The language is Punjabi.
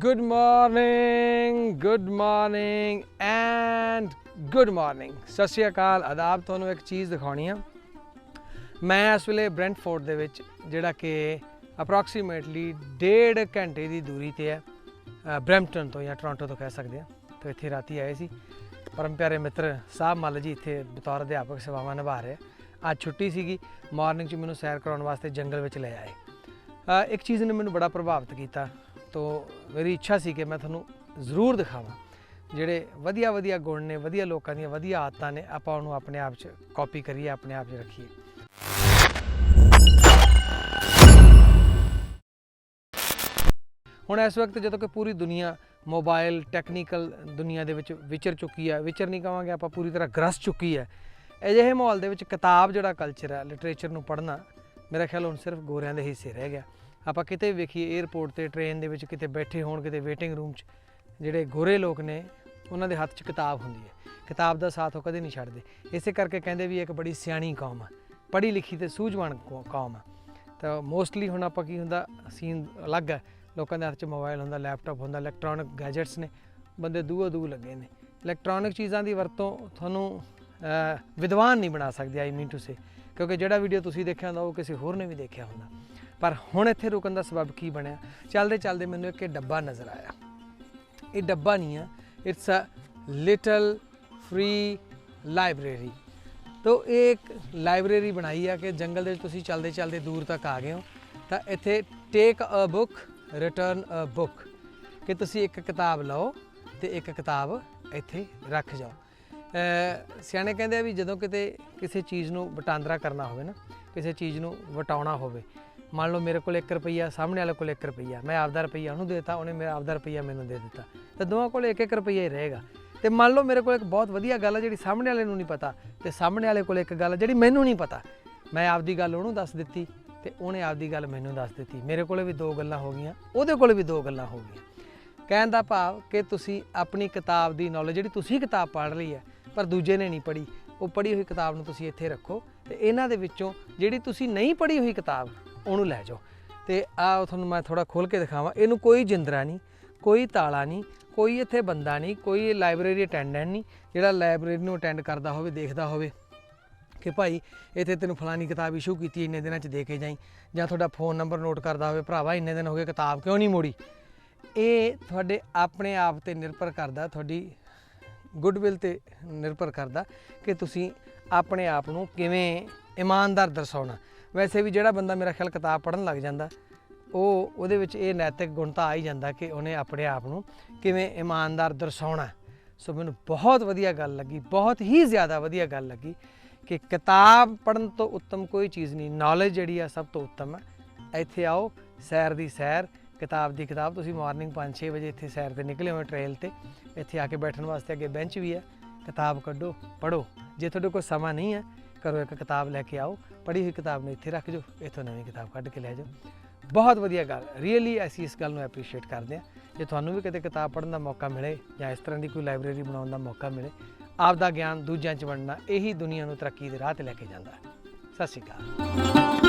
Good morning good morning and good morning Sat Sri Akal. ਆਦਾਬ ਤੁਹਾਨੂੰ ਇੱਕ ਚੀਜ਼ ਦਿਖਾਉਣੀ ਆ। ਮੈਂ ਇਸ ਵੇਲੇ ਬ੍ਰੈਂਟਫੋਰਡ ਦੇ ਵਿੱਚ ਜਿਹੜਾ ਕਿ ਅਪਰੋਕਸੀਮੇਟਲੀ ਡੇਢ ਘੰਟੇ ਦੀ ਦੂਰੀ ਤੇ ਹੈ। ਅ, ਬਰੈਂਪਟਨ ਤੋਂ ਜਾਂ ਟੋਰਾਂਟੋ ਤੋਂ ਕਹਿ ਸਕਦੇ ਆ। ਤੇ ਇੱਥੇ ਰਾਤੀ ਆਏ ਸੀ। ਪਰਮ ਪਿਆਰੇ ਮਿੱਤਰ ਸਾਹਿਬ ਮੱਲ ਜੀ ਇੱਥੇ ਬਤੌਰ ਅਧਿਆਪਕ ਸੇਵਾਵਾਂ ਨਿਭਾ ਰਹੇ ਅੱਜ ਛੁੱਟੀ ਸੀਗੀ। ਮਾਰਨਿੰਗ 'ਚ ਮੈਨੂੰ ਸੈਰ ਕਰਾਉਣ ਵਾਸਤੇ ਜੰਗਲ ਵਿੱਚ ਲੈ ਆਏ। ਇੱਕ ਚੀਜ਼ ਨੇ ਮੈਨੂੰ ਬੜਾ ਪ੍ਰਭਾਵਿਤ ਕੀਤਾ। ਤੋਂ ਮੇਰੀ ਇੱਛਾ ਸੀ ਕਿ ਮੈਂ ਤੁਹਾਨੂੰ ਜ਼ਰੂਰ ਦਿਖਾਵਾਂ। ਜਿਹੜੇ ਵਧੀਆ ਵਧੀਆ ਗੁਣ ਨੇ, ਵਧੀਆ ਲੋਕਾਂ ਦੀਆਂ ਵਧੀਆ ਆਦਤਾਂ ਨੇ, ਆਪਾਂ ਉਹਨੂੰ ਆਪਣੇ ਆਪ 'ਚ ਕਾਪੀ ਕਰੀਏ, ਆਪਣੇ ਆਪ 'ਚ ਰੱਖੀਏ। ਹੁਣ ਇਸ ਵਕਤ ਜਦੋਂ ਕਿ ਪੂਰੀ ਦੁਨੀਆ ਮੋਬਾਈਲ ਟੈਕਨੀਕਲ ਦੁਨੀਆ ਦੇ ਵਿੱਚ ਵਿਚਰ ਚੁੱਕੀ ਹੈ, ਵਿਚਰ ਨਹੀਂ ਕਹਾਂਗੇ ਆਪਾਂ ਪੂਰੀ ਤਰ੍ਹਾਂ ਗ੍ਰਸ ਚੁੱਕੀ ਹੈ, ਅਜਿਹੇ ਮਾਹੌਲ ਦੇ ਵਿੱਚ ਕਿਤਾਬ ਜਿਹੜਾ ਕਲਚਰ ਹੈ ਲਿਟਰੇਚਰ ਨੂੰ ਪੜ੍ਹਨਾ, ਮੇਰਾ ਖਿਆਲ ਹੁਣ ਸਿਰਫ ਗੋਰਿਆਂ ਦੇ ਹਿੱਸੇ ਰਹਿ ਗਿਆ। ਆਪਾਂ ਕਿਤੇ ਵੀ ਵੇਖੀਏ 에ਅਰਪੋਰਟ ਤੇ ਟ੍ਰੇਨ ਦੇ ਵਿੱਚ ਕਿਤੇ ਬੈਠੇ ਹੋਣ, ਕਿਤੇ ਵੇਟਿੰਗ ਰੂਮ 'ਚ ਜਿਹੜੇ ਗੋਰੇ ਲੋਕ ਨੇ, ਉਹਨਾਂ ਦੇ ਹੱਥ 'ਚ ਕਿਤਾਬ ਹੁੰਦੀ ਹੈ। ਕਿਤਾਬ ਦਾ ਸਾਥ ਉਹ ਕਦੇ ਨਹੀਂ ਛੱਡਦੇ। ਇਸੇ ਕਰਕੇ ਕਹਿੰਦੇ ਵੀ ਇੱਕ ਬੜੀ ਸਿਆਣੀ ਕੌਮ ਆ। ਪੜ੍ਹੀ ਲਿਖੀ ਤੇ ਸੂਝਵਾਨ ਕੌ- ਕੌਮ ਆ। ਤਾਂ ਮੋਸਟਲੀ ਹੁਣ ਆਪਾਂ ਕੀ ਹੁੰਦਾ ਸੀਨ ਅਲੱਗ ਹੈ ਲੋਕਾਂ ਦੇ ਹੱਥ 'ਚ ਮੋਬਾਈਲ ਹੁੰਦਾ ਲੈਪਟਾਪ ਹੁੰਦਾ ਇਲੈਕਟ੍ਰੋਨਿਕ ਗੈਜਟਸ ਨੇ। ਬੰਦੇ ਦੂਆ ਦੂ ਲੱਗੇ ਨੇ। ਇਲੈਕਟ੍ਰੋਨਿਕ ਚੀਜ਼ਾਂ ਦੀ ਵਰਤੋਂ ਤੁਹਾਨੂੰ ਵਿਦਵਾਨ ਨਹੀਂ ਬਣਾ ਸਕਦੀ ਆਈ ਮੀਨ ਟੂ ਸੇ ਕਿਉਂਕਿ ਜਿਹੜਾ ਵੀਡੀਓ ਤੁਸੀਂ ਦੇਖਿਆ ਹੁੰਦਾ, ਉਹ ਕਿਸੇ ਹੋਰ ਨੇ ਵੀ ਦੇਖਿਆ ਹੁੰਦਾ। ਪਰ ਹੁਣ ਇੱਥੇ ਰੁਕਣ ਦਾ ਸਬਬ ਕੀ ਬਣਿਆ? ਚੱਲਦੇ ਚੱਲਦੇ ਮੈਨੂੰ ਇੱਕ ਇਹ ਡੱਬਾ ਨਜ਼ਰ ਆਇਆ। ਇਹ ਡੱਬਾ ਨਹੀਂ ਆ it's a little free library ਤੋ ਇਹ ਇੱਕ ਲਾਇਬ੍ਰੇਰੀ ਬਣਾਈ ਆ ਕਿ ਜੰਗਲ ਦੇ ਵਿੱਚ ਤੁਸੀਂ ਚੱਲਦੇ ਚੱਲਦੇ ਦੂਰ ਤੱਕ ਆ ਗਏ ਹੋ। ਤਾਂ ਇੱਥੇ take a book return a book ਕਿ ਤੁਸੀਂ ਇੱਕ ਕਿਤਾਬ ਲਓ ਤੇ ਇੱਕ ਕਿਤਾਬ ਇੱਥੇ ਰੱਖ ਜਾਓ। ਸਿਆਣੇ ਕਹਿੰਦੇ ਆ ਵੀ ਜਦੋਂ ਕਿਤੇ ਕਿਸੇ ਚੀਜ਼ ਨੂੰ ਵਟਾਂਦਰਾ ਕਰਨਾ ਹੋਵੇ ਨਾ, ਕਿਸੇ ਚੀਜ਼ ਨੂੰ ਵਟਾਉਣਾ ਹੋਵੇ, ਮੰਨ ਲਓ ਮੇਰੇ ਕੋਲ 1 ਰੁਪਈਆ, ਸਾਹਮਣੇ ਵਾਲੇ ਕੋਲ 1 ਰੁਪਈਆ, ਮੈਂ ਆਪਦਾ ਰੁਪਈਆ ਉਹਨੂੰ ਦੇਤਾ, ਉਹਨੇ ਮੇਰਾ ਆਪਦਾ ਰੁਪਈਆ ਮੈਨੂੰ ਦੇ ਦਿੱਤਾ, ਤਾਂ ਦੋਵਾਂ ਕੋਲ 1-1 ਰੁਪਈਆ ਹੀ ਰਹੇਗਾ। ਤੇ ਮੰਨ ਲਓ ਮੇਰੇ ਕੋਲ ਇੱਕ ਬਹੁਤ ਵਧੀਆ ਗੱਲ ਹੈ ਜਿਹੜੀ ਸਾਹਮਣੇ ਵਾਲੇ ਨੂੰ ਨਹੀਂ ਪਤਾ, ਤੇ ਸਾਹਮਣੇ ਵਾਲੇ ਕੋਲ ਇੱਕ ਗੱਲ ਜਿਹੜੀ ਮੈਨੂੰ ਨਹੀਂ ਪਤਾ। ਮੈਂ ਆਪਦੀ ਗੱਲ ਉਹਨੂੰ ਦੱਸ ਦਿੱਤੀ ਤੇ ਉਹਨੇ ਆਪਦੀ ਗੱਲ ਮੈਨੂੰ ਦੱਸ ਦਿੱਤੀ। ਮੇਰੇ ਕੋਲੇ ਵੀ ਦੋ ਗੱਲਾਂ ਹੋ ਗਈਆਂ, ਉਹਦੇ ਕੋਲੇ ਵੀ ਦੋ ਗੱਲਾਂ ਹੋ ਗਈਆਂ। ਕਹਿਣ ਦਾ ਭਾਵ ਕਿ ਤੁਸੀਂ ਆਪਣੀ ਕਿਤਾਬ ਦੀ ਨੌਲੇਜ ਜਿਹੜੀ ਤੁਸੀਂ ਕਿਤਾਬ ਪੜ੍ਹ ਲਈ ਹੈ ਪਰ ਦੂਜੇ ਨੇ ਨਹੀਂ ਪੜ੍ਹੀ। ਉਹ ਪੜ੍ਹੀ ਹੋਈ ਕਿਤਾਬ ਨੂੰ ਤੁਸੀਂ ਇੱਥੇ ਰੱਖੋ ਤੇ ਇਹਨਾਂ ਦੇ ਵਿੱਚੋਂ ਜਿਹੜੀ ਤੁਸੀਂ ਨਹੀਂ ਪੜ੍ਹੀ ਹੋਈ ਕਿਤਾਬ, ਉਹਨੂੰ ਲੈ ਜਾਓ। ਤੇ ਆ ਤੁਹਾਨੂੰ ਮੈਂ ਥੋੜਾ ਖੋਲ ਕੇ ਦਿਖਾਵਾਂ। ਇਹਨੂੰ ਕੋਈ ਜਿੰਦਰਾ ਨਹੀਂ, ਕੋਈ ਤਾਲਾ ਨਹੀਂ, ਕੋਈ ਇੱਥੇ ਬੰਦਾ ਨਹੀਂ, ਕੋਈ ਲਾਇਬ੍ਰੇਰੀ ਅਟੈਂਡੈਂਟ ਨਹੀਂ, ਜਿਹੜਾ ਲਾਇਬ੍ਰੇਰੀ ਨੂੰ ਅਟੈਂਡ ਕਰਦਾ ਹੋਵੇ, ਦੇਖਦਾ ਹੋਵੇ ਕਿ ਭਾਈ ਇੱਥੇ ਤੈਨੂੰ ਫਲਾਨੀ ਕਿਤਾਬ ਇਸ਼ੂ ਕੀਤੀ, ਇੰਨੇ ਦਿਨਾਂ ਚ ਦੇ ਕੇ ਜਾਈ ਜਾਂ ਤੁਹਾਡਾ ਫੋਨ ਨੰਬਰ ਨੋਟ ਕਰਦਾ ਹੋਵੇ, ਭਰਾਵਾ ਇੰਨੇ ਦਿਨ ਹੋ ਗਏ ਕਿਤਾਬ ਕਿਉਂ ਨਹੀਂ ਮੋੜੀ? ਇਹ ਤੁਹਾਡੇ ਆਪਣੇ ਆਪ ਤੇ ਨਿਰਭਰ ਕਰਦਾ, ਤੁਹਾਡੀ ਗੁੱਡਵਿਲ ਤੇ ਨਿਰਭਰ ਕਰਦਾ ਕਿ ਤੁਸੀਂ ਆਪਣੇ ਆਪ ਨੂੰ ਕਿਵੇਂ ਇਮਾਨਦਾਰ ਦਰਸਾਉਣਾ। ਵੈਸੇ ਵੀ ਜਿਹੜਾ ਬੰਦਾ ਮੇਰਾ ਖਿਆਲ ਕਿਤਾਬ ਪੜ੍ਹਨ ਲੱਗ ਜਾਂਦਾ, ਉਹ ਉਹਦੇ ਵਿੱਚ ਇਹ ਨੈਤਿਕ ਗੁਣ ਤਾਂ ਆ ਹੀ ਜਾਂਦਾ ਕਿ ਉਹਨੇ ਆਪਣੇ ਆਪ ਨੂੰ ਕਿਵੇਂ ਇਮਾਨਦਾਰ ਦਰਸਾਉਣਾ। ਸੋ ਮੈਨੂੰ ਬਹੁਤ ਵਧੀਆ ਗੱਲ ਲੱਗੀ, ਬਹੁਤ ਹੀ ਜ਼ਿਆਦਾ ਵਧੀਆ ਗੱਲ ਲੱਗੀ ਕਿ ਕਿਤਾਬ ਪੜਨ ਤੋਂ ਉੱਤਮ ਕੋਈ ਚੀਜ਼ ਨਹੀਂ ਨੌਲੇਜ ਜਿਹੜੀ ਆ ਸਭ ਤੋਂ ਉੱਤਮ ਹੈ ਇੱਥੇ ਆਓ, ਸੈਰ ਦੀ ਸੈਰ ਕਿਤਾਬ ਦੀ ਕਿਤਾਬ, ਤੁਸੀਂ ਮਾਰਨਿੰਗ 5-6 ਵਜੇ ਇੱਥੇ ਸੈਰ ਤੇ ਨਿਕਲੇ ਹੋ ਟ੍ਰੇਲ ਤੇ। ਇੱਥੇ ਆ ਕੇ ਬੈਠਣ ਵਾਸਤੇ ਅੱਗੇ ਬੈਂਚ ਵੀ ਹੈ। ਕਿਤਾਬ ਕੱਢੋ ਪੜੋ ਜੇ ਤੁਹਾਡੇ ਕੋਲ ਸਮਾਂ ਨਹੀਂ ਹੈ, ਕਰੋ ਇੱਕ ਕਿਤਾਬ ਲੈ ਕੇ ਆਓ। ਪੜ੍ਹੀ ਹੋਈ ਕਿਤਾਬ ਨੂੰ ਇੱਥੇ ਰੱਖ ਜਾਓ ਇੱਥੋਂ ਨਵੀਂ ਕਿਤਾਬ ਕੱਢ ਕੇ ਲੈ ਜਾਓ। ਬਹੁਤ ਵਧੀਆ ਗੱਲ। ਰੀਅਲੀ ਅਸੀਂ ਇਸ ਗੱਲ ਨੂੰ ਐਪਰੀਸ਼ੀਏਟ ਕਰਦੇ ਹਾਂ। ਜੇ ਤੁਹਾਨੂੰ ਵੀ ਕਦੇ ਕਿਤਾਬ ਪੜ੍ਹਨ ਦਾ ਮੌਕਾ ਮਿਲੇ ਜਾਂ ਇਸ ਤਰ੍ਹਾਂ ਦੀ ਕੋਈ ਲਾਇਬ੍ਰੇਰੀ ਬਣਾਉਣ ਦਾ ਮੌਕਾ ਮਿਲੇ ਆਪ ਦਾ ਗਿਆਨ ਦੂਜਿਆਂ 'ਚ ਵੰਡਣਾ ਇਹੀ ਦੁਨੀਆ ਨੂੰ ਤਰੱਕੀ ਦੇ ਰਾਹ ਤੇ ਲੈ ਕੇ ਜਾਂਦਾ ਹੈ। ਸਤਿ ਸ਼੍ਰੀ ਅਕਾਲ।